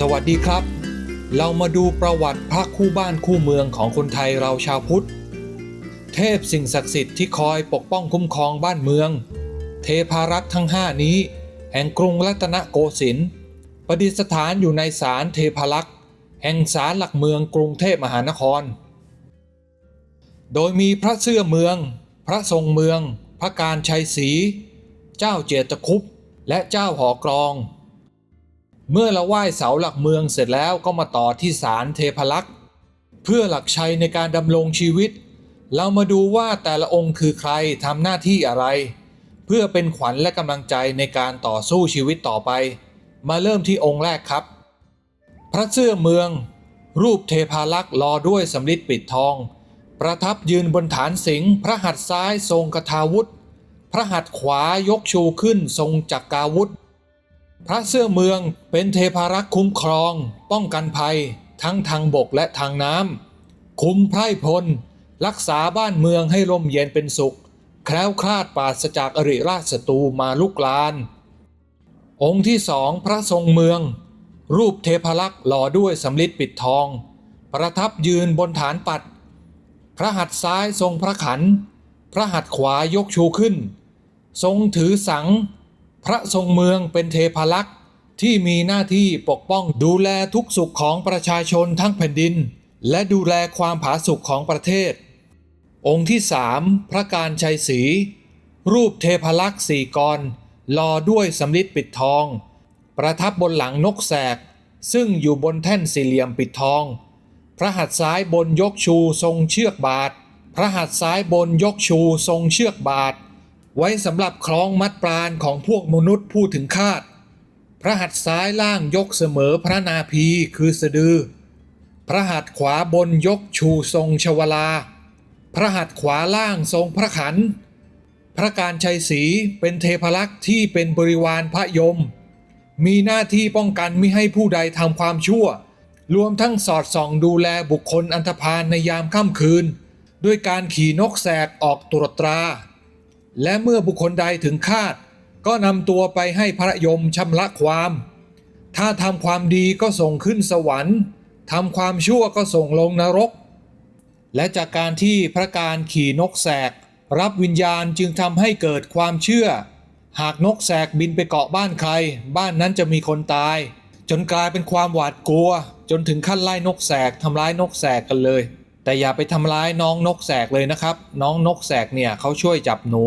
สวัสดีครับ เรามาดูประวัติพระคู่บ้านคู่เมืองของคนไทยเราชาวพุทธ เทพสิ่งศักดิ์สิทธิ์ที่คอยปกป้องคุ้มครองบ้านเมือง เทพารักษ์ทั้งห้านี้ แห่งกรุงรัตนโกสินทร์ประดิษฐานอยู่ในศาลเทพารักษ์แห่งศาลหลักเมืองกรุงเทพมหานคร โดยมีพระเสื้อเมือง พระทรงเมือง พระการชัยศรี เจ้าเจตคุปและเจ้าหอกรอง เมื่อเราไหว้เสาหลักเมืองเสร็จแล้วก็มาต่อที่ศาลเทพลักษ์เพื่อหลักชัยในการดำรงชีวิต เรามาดูว่าแต่ละองค์คือใครทำหน้าที่อะไร เพื่อเป็นขวัญและกำลังใจในการต่อสู้ชีวิตต่อไป มาเริ่มที่องค์แรกครับ พระเสื้อเมือง รูปเทพาลักษ์รอด้วยสำริดปิดทอง ประทับยืนบนฐานสิงห์พระหัตถ์ซ้ายทรงกทาวุธ พระหัตถ์ขวายกชูขึ้นทรงจักกาวุธ พระเสื้อเมืองเป็นเทพารักษ์คุ้มครอง ป้องกันภัย ทั้งทางบกและทางน้ำคุ้มไพร่พล รักษาบ้านเมืองให้ร่มเย็นเป็นสุข แคล้วคลาดปราศจากอริราชศัตรูมาลุกลาน องค์ที่สองพระทรงเมือง รูปเทพารักษ์หล่อด้วยสำริดปิดทอง ประทับยืนบนฐานปัด พระหัตถ์ซ้ายทรงพระขัน พระหัตถ์ขวายกชูขึ้น ทรงถือสัง พระทรงเมืองเป็นเทพาลักษ์ที่มีหน้าที่ปกป้องดูแลทุกสุขของประชาชนทั้งแผ่นดิน และดูแลความผาสุกของประเทศ องค์ที่สามพระการชัยศรีรูปเทพาลักษ์สี่กรรอด้วยสำริดปิดทอง ประทับบนหลังนกแสก ซึ่งอยู่บนแท่นสี่เหลี่ยมปิดทอง พระหัตถ์ซ้ายบนยกชูทรงเชือกบาท พระหัตถ์ซ้ายบนยกชูทรงเชือกบาท ไว้สำหรับคล้องมัดปราณของพวกมนุษย์ผู้ถึงคาด พระหัตถ์ซ้ายล่างยกเสมอพระนาภีคือสะดือ พระหัตถ์ขวาบนยกชูทรงชวลา พระหัตถ์ขวาล่างทรงพระขัน พระการชัยศรีเป็นเทพลักษ์ที่เป็นบริวารพระยม มีหน้าที่ป้องกันไม่ให้ผู้ใดทำความชั่ว รวมทั้งสอดส่องดูแลบุคคลอันธพาลในยามค่ำคืน ด้วยการขี่นกแสกออกตรวจตรา และเมื่อบุคคลใดถึงคาด ก็นำตัวไปให้พระยมชำระความ ถ้าทำความดีก็ส่งขึ้นสวรรค์ทำความชั่วก็ส่งลงนรก และจากการที่พระการขี่นกแสก รับวิญญาณจึงทำให้เกิดความเชื่อ หากนกแสกบินไปเกาะบ้านใคร บ้านนั้นจะมีคนตาย จนกลายเป็นความหวาดกลัว จนถึงขั้นไล่นกแสกทำร้ายนกแสกกันเลย แต่อย่าไปทำร้ายน้องนกแสกเลยนะครับ น้องนกแสกเนี่ยเขาช่วยจับหนู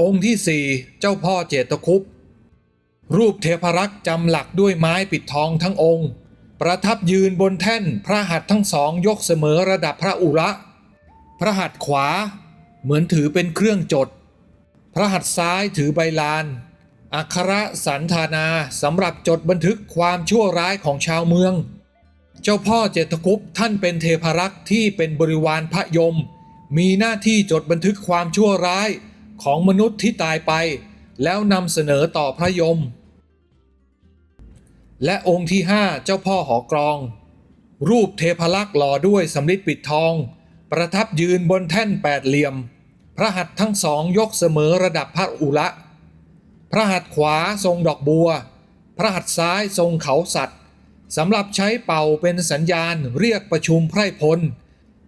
องค์ที่สี่เจ้าพ่อเจตคุปรูปเทพรักษ์จำหลักด้วยไม้ปิดทองทั้งองค์ ประทับยืนบนแท่นพระหัตถ์ทั้งสองยกเสมอระดับพระอุระ พระหัตถ์ขวา เหมือนถือเป็นเครื่องจด พระหัตถ์ซ้ายถือใบลาน อักขระสันธานาสำหรับจดบันทึกความชั่วร้ายของชาวเมือง เจ้าพ่อเจตคุปท่านเป็นเทพรักษ์ที่เป็นบริวารพระยม มีหน้าที่จดบันทึกความชั่วร้ายของมนุษย์ที่ตายไป แล้วนำเสนอต่อพระยม และองค์ที่ห้าเจ้าพ่อหอกรอง รูปเทพลักษ์หล่อด้วยสำริดปิดทอง ประทับยืนบนแท่นแปดเหลี่ยม พระหัตถ์ทั้งสองยกเสมอระดับพระอุระพระหัตถ์ขวาทรงดอกบัว พระหัตถ์ซ้ายทรงเขาสัตว์ สำหรับใช้เป่าเป็นสัญญาณเรียกประชุมไพร่พล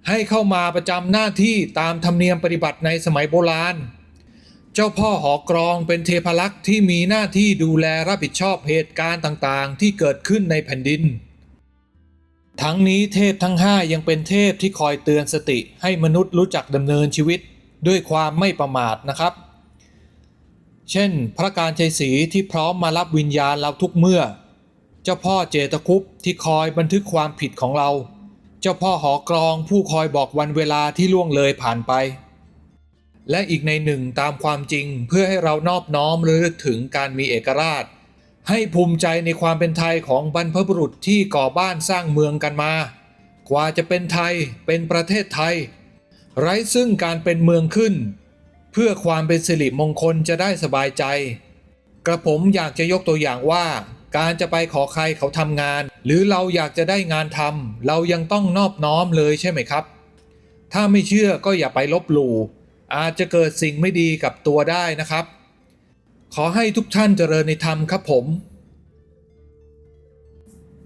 ให้เข้ามาประจำหน้าที่ตามธรรมเนียมปฏิบัติในสมัยโบราณ เจ้าพ่อหอกรองเป็นเทพลักษ์ที่มีหน้าที่ดูแลรับผิดชอบเหตุการณ์ต่างๆ ที่เกิดขึ้นในแผ่นดิน ทั้งนี้เทพทั้งห้ายังเป็นเทพที่คอยเตือนสติให้มนุษย์รู้จักดำเนินชีวิตด้วยความไม่ประมาทนะครับ เช่น พระการชัยศรีที่พร้อมมารับวิญญาณเราทุกเมื่อ เจ้าพ่อเจตคุปที่คอยบันทึกความผิดของเรา เจ้าพ่อหอกรองผู้คอยบอกวันเวลาที่ล่วงเลยผ่านไป และอีกในหนึ่งตามความจริงเพื่อให้เรานอบน้อมระลึกถึงการมีเอกราช ให้ภูมิใจในความเป็นไทยของบรรพบุรุษที่ก่อบ้านสร้างเมืองกันมา กว่าจะเป็นไทยเป็นประเทศไทย ไร้ซึ่งการเป็นเมืองขึ้น เพื่อความเป็นสิริมงคลจะได้สบายใจ กระผมอยากจะยกตัวอย่างว่า การจะไปขอใครเขาทำงาน หรือเราอยากจะได้งานทำเรายังต้องนอบน้อมเลยใช่ไหมครับ ถ้าไม่เชื่อก็อย่าไปลบหลู่อาจจะเกิดสิ่งไม่ดีกับตัวได้นะครับ ขอให้ทุกท่านเจริญในธรรมครับผม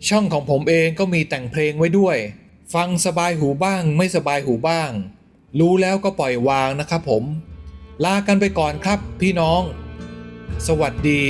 ช่องของผมเองก็มีแต่งเพลงไว้ด้วย ฟังสบายหูบ้างไม่สบายหูบ้าง รู้แล้วก็ปล่อยวางนะครับผม ลากันไปก่อนครับพี่น้อง สวัสดี